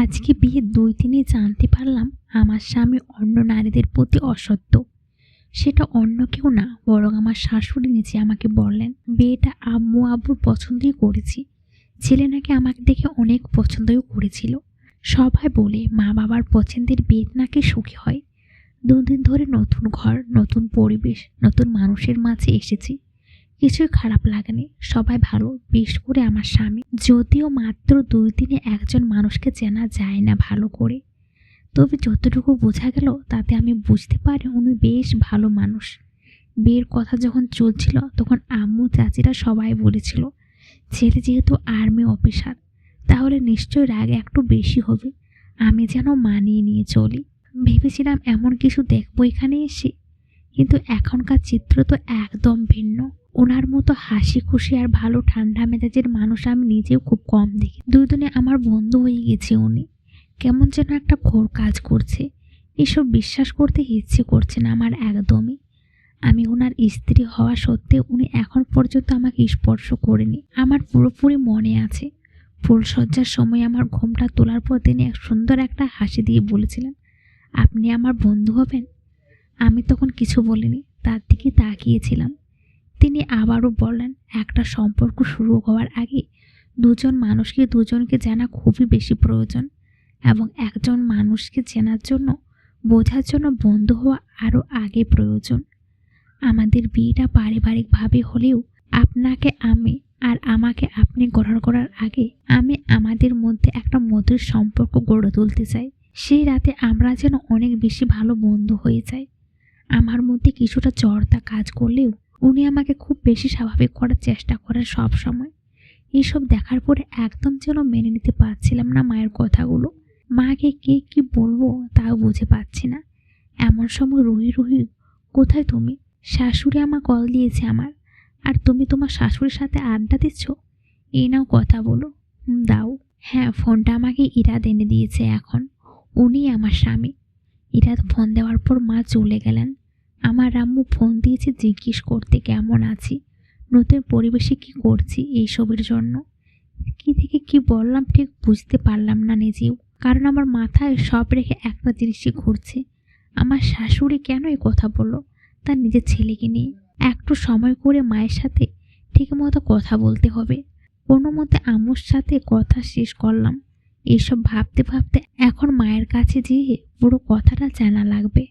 আজকে বিয়ের দুই দিনে জানতে পারলাম আমার স্বামী অন্য নারীদের প্রতি অসত্য। সেটা অন্য কেউ না, বরং আমার শাশুড়ি নিজে আমাকে বললেন, বিয়েটা আম্মু আব্বুর পছন্দই করেছি। ছেলে নাকি আমাকে দেখে অনেক পছন্দও করেছিল। সবাই বলে, মা বাবার পছন্দের বিয়ে নাকি সুখী হয়। দুদিন ধরে নতুন ঘর, নতুন পরিবেশ, নতুন মানুষের মাঝে এসেছি। কিছুই খারাপ লাগেনি। সবাই ভালো বেশ করে আমার স্বামী। যদিও মাত্র দুই দিনে একজন মানুষকে চেনা যায় না ভালো করে। তবে যতটুকু বোঝা গেল, তাতে আমি বুঝতে পারি উনি বেশ ভালো মানুষ। বিয়ের কথা যখন চলছিল, তখন আম্মু, চাচিরা সবাই বলেছিল, ছেলে যেহেতু আর্মি অফিসার, তাহলে নিশ্চয় রাগ একটু বেশি হবে। আমি যেন মানিয়ে নিয়ে চলি। ভেবেছিলাম এমন কিছু দেখব এখানে এসে। কিন্তু এখনকার চিত্র তো একদম ভিন্ন। ওনার মতো হাসি খুশি আর ভালো ঠান্ডা মেজাজের মানুষ আমি নিজেও খুব কম দেখি। দুজনে আমার বন্ধু হয়ে গেছে উনি। কেমন যেন একটা ঘোর কাজ করছে। এসব বিশ্বাস করতে ইচ্ছে করছে না আমার একদমই। আমি ওনার স্ত্রী হওয়া সত্ত্বেও উনি এখন পর্যন্ত আমাকে স্পর্শ করেনি। আমার পুরোপুরি মনে আছে। ফুলসজ্জার সময় আমার ঘোমটা তোলার পর তিনি এক সুন্দর একটা হাসি দিয়ে বলেছিলেন, আপনি আমার বন্ধু হবেন? আমি তখন কিছু বলিনি, তার দিকে তাকিয়েছিলাম। তিনি আবারও বললেন, একটা সম্পর্ক শুরু হওয়ার আগে দুজন মানুষকে দুজনকে জানা খুবই বেশি প্রয়োজন এবং একজন মানুষকে চেনার জন্য, বোঝার জন্য বন্ধু হওয়া আরও আগে প্রয়োজন। আমাদের বিয়েটা পারিবারিকভাবে হলেও আপনাকে আমি আর আমাকে আপনি গ্রহণ করার আগে আমি আমাদের মধ্যে একটা মধুর সম্পর্ক গড়ে তুলতে চাই। সেই রাতে আমরা যেন অনেক বেশি ভালো বন্ধু হয়ে যাই। আমার মধ্যে কিছুটা চড়তা কাজ করলেও উনি আমাকে খুব বেশি স্বাভাবিক করার চেষ্টা করেন সব সময়। এইসব দেখার পরে একদম যেন মেনে নিতে পারছিলাম না মায়ের কথাগুলো। মাকে কে কি বলব তাও বুঝে পাচ্ছি না। এমন সময় রুহি রুহি কোথায় তুমি? শাশুড়ি আমার কল দিয়েছে আমার। আর তুমি তোমার শাশুড়ির সাথে আড্ডা দিচ্ছ? এই নাও কথা বলো। "হুম, দাও। হ্যাঁ ফোনটা আমাকে ইরাদ এনে দিয়েছে এখন। উনি আমার স্বামী। ইরাদ ফোন দেওয়ার পর মা চলে গেলেন। আমার আম্মু ফোন দিয়েছে জিজ্ঞেস করতে কেমন আছি? নতুন পরিবেশে কি করছি এই এইসবের জন্য? কি থেকে কি বললাম ঠিক বুঝতে পারলাম না নিজেও কারণ আমার মাথায় সব রেখে একটা জিনিসই ঘুরছে। আমার শাশুড়ি কেন এই কথা বলল? তার নিজের ছেলেকে নিয়ে। একটু সময় করে মায়ের সাথে ঠিকমতো কথা বলতে হবে। কোনো মতে আম্মুর সাথে কথা শেষ করলাম। এইসব ভাবতে ভাবতে এখন মায়ের কাছে যেয়ে পুরো কথাটা জানা লাগবে।